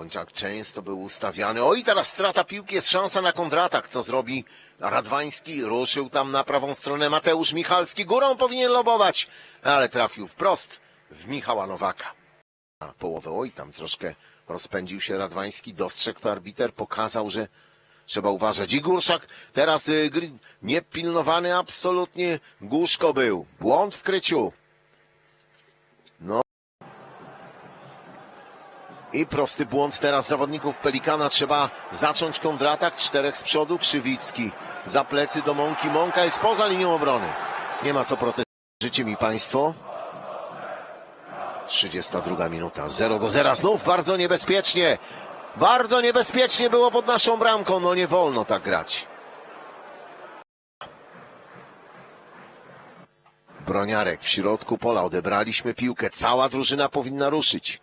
Bończak często był ustawiany. Oj, teraz strata piłki, jest szansa na kontratak. Co zrobi Radwański? Ruszył tam na prawą stronę Mateusz Michalski. Górą powinien lobować, ale trafił wprost w Michała Nowaka. Na połowę, oj, tam troszkę rozpędził się Radwański, dostrzegł to arbiter, pokazał, że trzeba uważać. I Górszak teraz y, niepilnowany absolutnie Guszko był. Błąd w kryciu. I prosty błąd teraz zawodników Pelikana. Trzeba zacząć kontratak. Czterech z przodu. Krzywicki za plecy do Mąki. Mąka jest poza linią obrony. Nie ma co protestować. Życie mi państwo. 32 minuta. 0 do 0. Znów bardzo niebezpiecznie. Bardzo niebezpiecznie było pod naszą bramką. No nie wolno tak grać. Broniarek w środku pola. Odebraliśmy piłkę. Cała drużyna powinna ruszyć.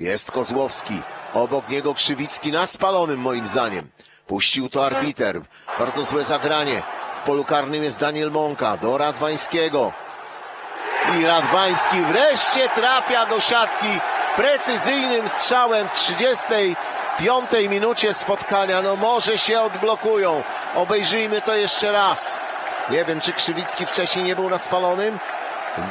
Jest Kozłowski. Obok niego Krzywicki na spalonym moim zdaniem. Puścił to arbiter. Bardzo złe zagranie. W polu karnym jest Daniel Mąka. Do Radwańskiego. I Radwański wreszcie trafia do siatki precyzyjnym strzałem w 35 minucie spotkania. No może się odblokują. Obejrzyjmy to jeszcze raz. Nie wiem, czy Krzywicki wcześniej nie był na spalonym.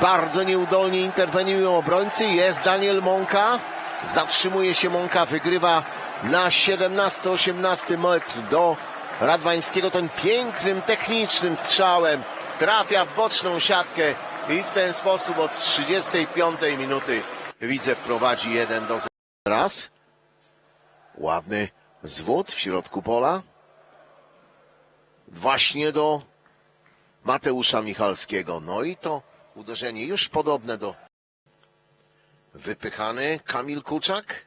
Bardzo nieudolnie interweniują obrońcy. Jest Daniel Mąka. Zatrzymuje się Mąka, wygrywa na 17-18 metr do Radwańskiego. Tym pięknym, technicznym strzałem trafia w boczną siatkę i w ten sposób od 35 minuty widzę wprowadzi 1 do 0. Raz. Ładny zwód w środku pola. Właśnie do Mateusza Michalskiego. No i to uderzenie już podobne do wypychany Kamil Kuczak.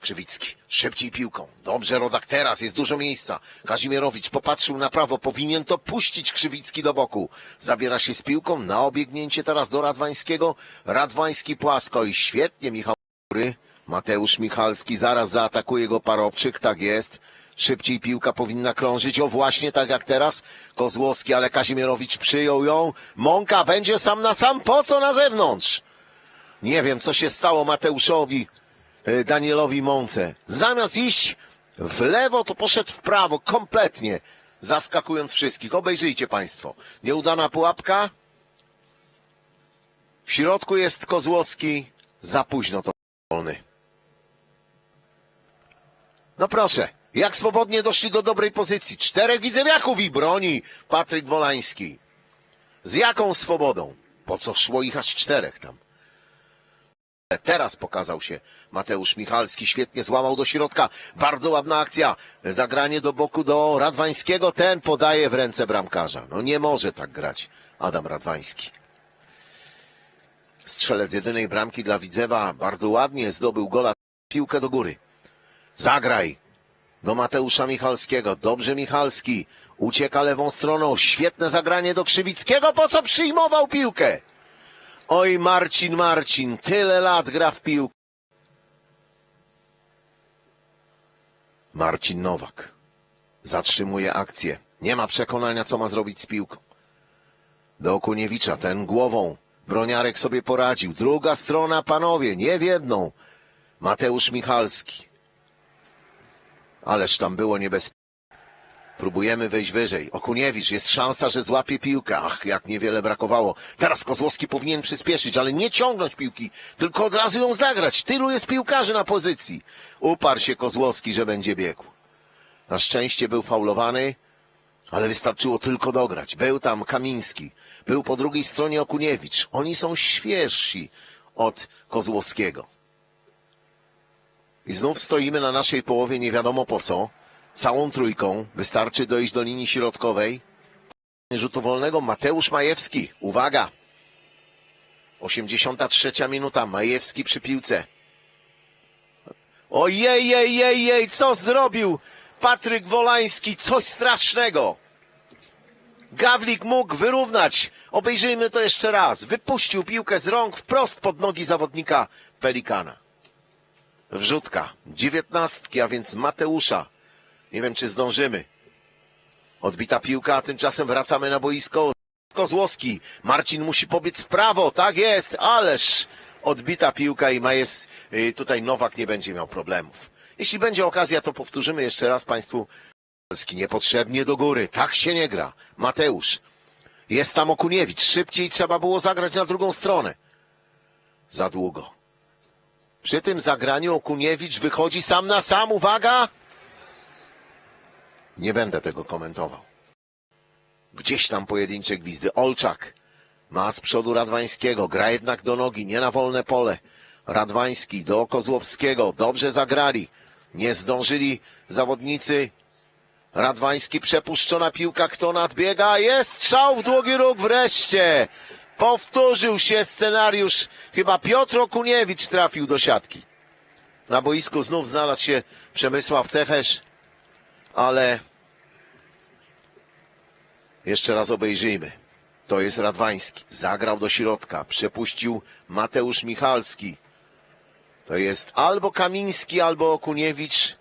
Krzywicki, szybciej piłką. Dobrze, Rodak, teraz jest dużo miejsca. Kazimierowicz popatrzył na prawo, powinien to puścić Krzywicki do boku. Zabiera się z piłką na obiegnięcie teraz do Radwańskiego. Radwański płasko i świetnie Michał. Mateusz Michalski zaraz zaatakuje go Parobczyk, tak jest. Szybciej piłka powinna krążyć, o właśnie tak jak teraz. Kozłowski, ale Kazimierowicz przyjął ją. Mąka będzie sam na sam, po co na zewnątrz? Nie wiem, co się stało Mateuszowi e, Danielowi Mące. Zamiast iść w lewo, to poszedł w prawo, kompletnie, zaskakując wszystkich. Obejrzyjcie Państwo. Nieudana pułapka. W środku jest Kozłowski. Za późno to wolny. No proszę, jak swobodnie doszli do dobrej pozycji. Czterech widzewiaków i broni Patryk Wolański. Z jaką swobodą? Po co szło ich aż czterech tam? Teraz pokazał się Mateusz Michalski, świetnie złamał do środka. Bardzo ładna akcja. Zagranie do boku do Radwańskiego. Ten podaje w ręce bramkarza. No nie może tak grać Adam Radwański. Strzelec jedynej bramki dla Widzewa bardzo ładnie zdobył gola. Piłkę do góry. Zagraj do Mateusza Michalskiego. Dobrze Michalski. Ucieka lewą stroną. Świetne zagranie do Krzywickiego. Po co przyjmował piłkę? Oj, Marcin, Marcin, tyle lat gra w piłkę. Marcin Nowak zatrzymuje akcję. Nie ma przekonania, co ma zrobić z piłką. Do Okuniewicza, ten głową. Broniarek sobie poradził. Druga strona, panowie, nie w jedną. Mateusz Michalski. Ależ tam było niebezpiecznie. Próbujemy wejść wyżej. Okuniewicz, jest szansa, że złapie piłkę. Ach, jak niewiele brakowało. Teraz Kozłowski powinien przyspieszyć, ale nie ciągnąć piłki, tylko od razu ją zagrać. Tylu jest piłkarzy na pozycji. Uparł się Kozłowski, że będzie biegł. Na szczęście był faulowany, ale wystarczyło tylko dograć. Był tam Kamiński, był po drugiej stronie Okuniewicz. Oni są świeżsi od Kozłowskiego. I znów stoimy na naszej połowie nie wiadomo po co. Całą trójką. Wystarczy dojść do linii środkowej. Rzutu wolnego Mateusz Majewski. Uwaga! 83 minuta. Majewski przy piłce. Ojej, jej, jej, jej, co zrobił Patryk Wolański? Coś strasznego. Gawlik mógł wyrównać. Obejrzyjmy to jeszcze raz. Wypuścił piłkę z rąk wprost pod nogi zawodnika Pelikana. Wrzutka. Dziewiętnastki, a więc Mateusza. Nie wiem, czy zdążymy. Odbita piłka, a tymczasem wracamy na boisko. Kozłowski. Marcin musi pobiec w prawo. Tak jest, ależ odbita piłka i ma jest, y, tutaj Nowak nie będzie miał problemów. Jeśli będzie okazja, to powtórzymy jeszcze raz Państwu. Niepotrzebnie do góry, tak się nie gra. Mateusz. Jest tam Okuniewicz, szybciej trzeba było zagrać na drugą stronę. Za długo. Przy tym zagraniu Okuniewicz wychodzi sam na sam, uwaga! Nie będę tego komentował. Gdzieś tam pojedyncze gwizdy. Olczak ma z przodu Radwańskiego, gra jednak do nogi, nie na wolne pole. Radwański do Kozłowskiego, dobrze zagrali. Nie zdążyli zawodnicy. Radwański przepuszczona piłka, kto nadbiega? Jest strzał w długi róg wreszcie! Powtórzył się scenariusz. Chyba Piotr Okuniewicz trafił do siatki. Na boisku znów znalazł się Przemysław Cechesz, ale jeszcze raz obejrzyjmy. To jest Radwański. Zagrał do środka. Przepuścił Mateusz Michalski. To jest albo Kamiński, albo Okuniewicz.